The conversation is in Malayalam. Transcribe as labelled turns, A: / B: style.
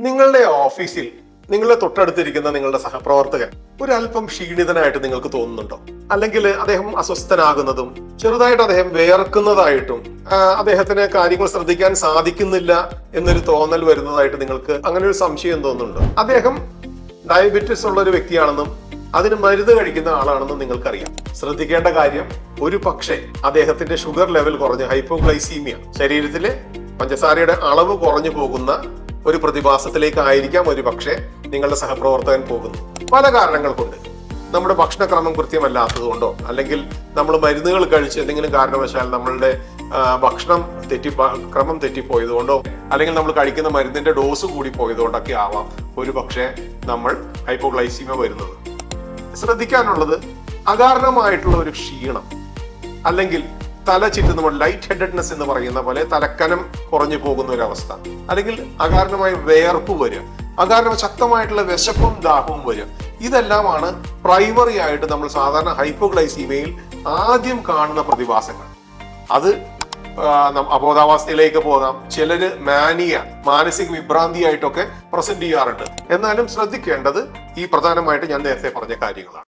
A: നിങ്ങളുടെ ഓഫീസിൽ നിങ്ങളെ തൊട്ടടുത്തിരിക്കുന്ന നിങ്ങളുടെ സഹപ്രവർത്തകൻ ഒരല്പം ക്ഷീണിതനായിട്ട് നിങ്ങൾക്ക് തോന്നുന്നുണ്ടോ? അല്ലെങ്കിൽ അദ്ദേഹം അസ്വസ്ഥനാകുന്നതും ചെറുതായിട്ട് അദ്ദേഹം വേർക്കുന്നതായിട്ടും അദ്ദേഹത്തിന് കാര്യങ്ങൾ ശ്രദ്ധിക്കാൻ സാധിക്കുന്നില്ല എന്നൊരു തോന്നൽ വരുന്നതായിട്ട് നിങ്ങൾക്ക് അങ്ങനെ ഒരു സംശയം തോന്നുന്നുണ്ടോ? അദ്ദേഹം ഡയബറ്റിസ് ഉള്ള ഒരു വ്യക്തിയാണെന്നും അതിന് മരുന്ന് കഴിക്കുന്ന ആളാണെന്നും നിങ്ങൾക്കറിയാം. ശ്രദ്ധിക്കേണ്ട കാര്യം ഒരു പക്ഷേ അദ്ദേഹത്തിന്റെ ഷുഗർ ലെവൽ കുറഞ്ഞ് ഹൈപ്പോഗ്ലൈസീമിയ. ശരീരത്തിലെ പഞ്ചസാരയുടെ അളവ് കുറഞ്ഞു പോകുന്ന ഒരു പ്രതിഭാസത്തിലേക്കായിരിക്കാം ഒരു പക്ഷേ നിങ്ങളുടെ സഹപ്രവർത്തകൻ പോകുന്നത്. പല കാരണങ്ങൾ കൊണ്ട് നമ്മുടെ ഭക്ഷണക്രമം കൃത്യമല്ലാത്തതുകൊണ്ടോ അല്ലെങ്കിൽ നമ്മൾ മരുന്നുകൾ കഴിച്ച് എന്തെങ്കിലും കാരണവശാൽ നമ്മളുടെ ഭക്ഷണം തെറ്റി ക്രമം തെറ്റിപ്പോയത് കൊണ്ടോ അല്ലെങ്കിൽ നമ്മൾ കഴിക്കുന്ന മരുന്നിന്റെ ഡോസ് കൂടി പോയത് കൊണ്ടൊക്കെ ആവാം ഒരു പക്ഷേ നമ്മൾ ഹൈപ്പോഗ്ലൈസീമ വരുന്നത്. ശ്രദ്ധിക്കാനുള്ളത് അകാരണമായിട്ടുള്ള ഒരു ക്ഷീണം അല്ലെങ്കിൽ തല ചുറ്റുന്ന ലൈറ്റ് ഹെഡഡ്നെസ് എന്ന് പറയുന്ന പോലെ തലക്കനം കുറഞ്ഞു പോകുന്ന ഒരു അവസ്ഥ. അല്ലെങ്കിൽ അകാരണമായ വേർപ്പ് വരും. അകാരണം ശക്തമായിട്ടുള്ള വിശപ്പും ദാഹവും വരിക ഇതെല്ലാമാണ് പ്രൈമറി ആയിട്ട് നമ്മൾ സാധാരണ ഹൈപ്പോഗ്ലൈസീമയിൽ ആദ്യം കാണുന്ന പ്രതിഭാസങ്ങൾ. അത് അബോധാവസ്ഥയിലേക്ക് പോകാം. ചിലര് മാനിയ മാനസിക വിഭ്രാന്തിയായിട്ടൊക്കെ പ്രസന്റ് ചെയ്യാറുണ്ട്. എന്നാലും ശ്രദ്ധിക്കേണ്ടത് ഈ പ്രധാനമായിട്ട് ഞാൻ നേരത്തെ പറഞ്ഞ കാര്യങ്ങളാണ്.